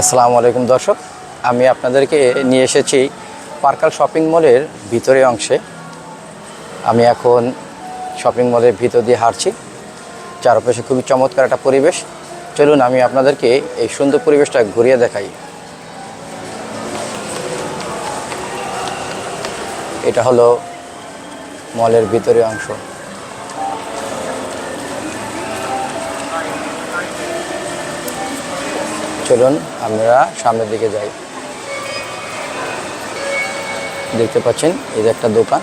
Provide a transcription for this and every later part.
আসসালামু আলাইকুম দর্শক, আমি আপনাদেরকে নিয়ে এসেছি পার্কাল শপিং মলের ভিতরে অংশে। আমি এখন শপিং মলের ভিতর দিয়ে হাঁটছি। চারপাশে খুবই চমৎকার একটা পরিবেশ। চলুন, আমি আপনাদেরকে এই সুন্দর পরিবেশটা ঘুরিয়ে দেখাই। এটা হলো মলের ভিতরে অংশ। চলুন আমরা সামনের দিকে যাই। দেখতে পাচ্ছেন, এই যে একটা দোকান।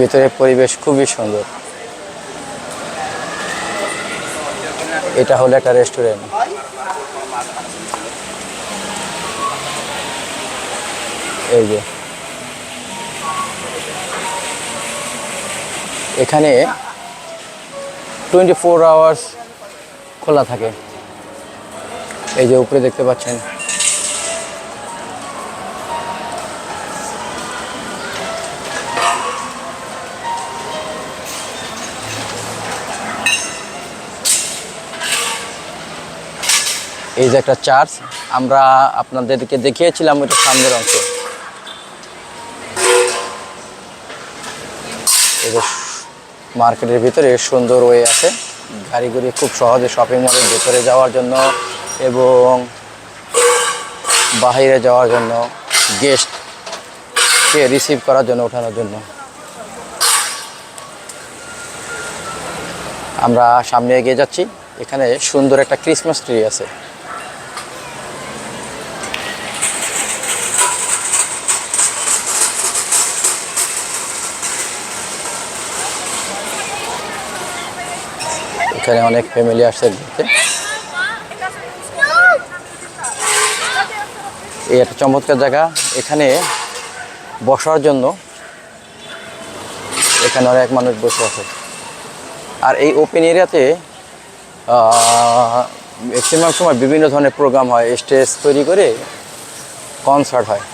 ভিতরের পরিবেশ খুবই সুন্দর। এটা হলো একটা রেস্টুরেন্ট। এই যে। এখানে টোয়েন্টি ফোর আওয়ার্স খোলা থাকে। এই যে উপরে দেখতে পাচ্ছেন। এই যে একটা চার্চ, আমরা আপনাদেরকে দেখিয়েছিলাম ওইটা সামনের অংশ। মার্কেটের ভিতরে সুন্দর ওয়ে আছে। গাড়ি গুড়ি খুব সহজে শপিং মলের ভেতরে যাওয়ার জন্য এবং বাইরে যাওয়ার জন্য গেস্টকে রিসিভ করার জন্য, ওঠানোর জন্য। আমরা সামনে এগিয়ে যাচ্ছি। এখানে সুন্দর একটা ক্রিসমাস ট্রি আছে। এখানে অনেক ফ্যামিলি আসছে ঘুরতে। এই একটা চমৎকার জায়গা। এখানে বসার জন্য এখানে অনেক মানুষ বসে আছে। আর এই ওপেন এরিয়াতে ম্যাক্সিমাম সময় বিভিন্ন ধরনের প্রোগ্রাম হয় স্টেজ তৈরি করে কনসার্ট হয়।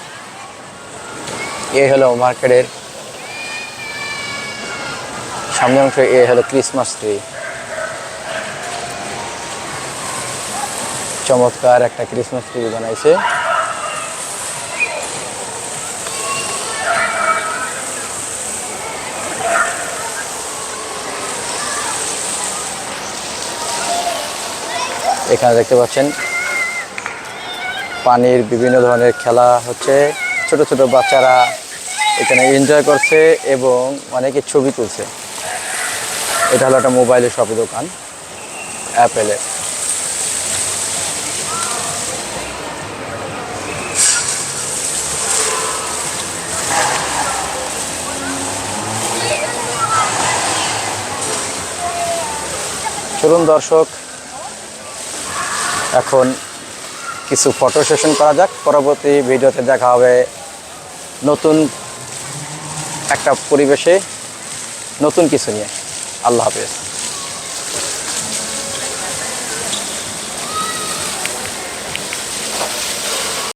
এ হলো মার্কেটের সামনে অংশে এ হলো ক্রিসমাস ট্রি চমৎকার একটা ক্রিসমাস ট্রি বানাইছে। এখানে দেখতে পাচ্ছেন, পানির বিভিন্ন ধরনের খেলা হচ্ছে। ছোট ছোট বাচ্চারা এখানে এনজয় করছে এবং অনেকে ছবি তুলছে। এটা হলো একটা মোবাইলের শপ দোকান অ্যাপেলের চলুন দর্শক, এখন কিছু ফটো সেশন করা যাক। পরবর্তী ভিডিওতে দেখা হবে নতুন একটা পরিবেশে নতুন কিছু নিয়ে। আল্লাহ হাফেজ।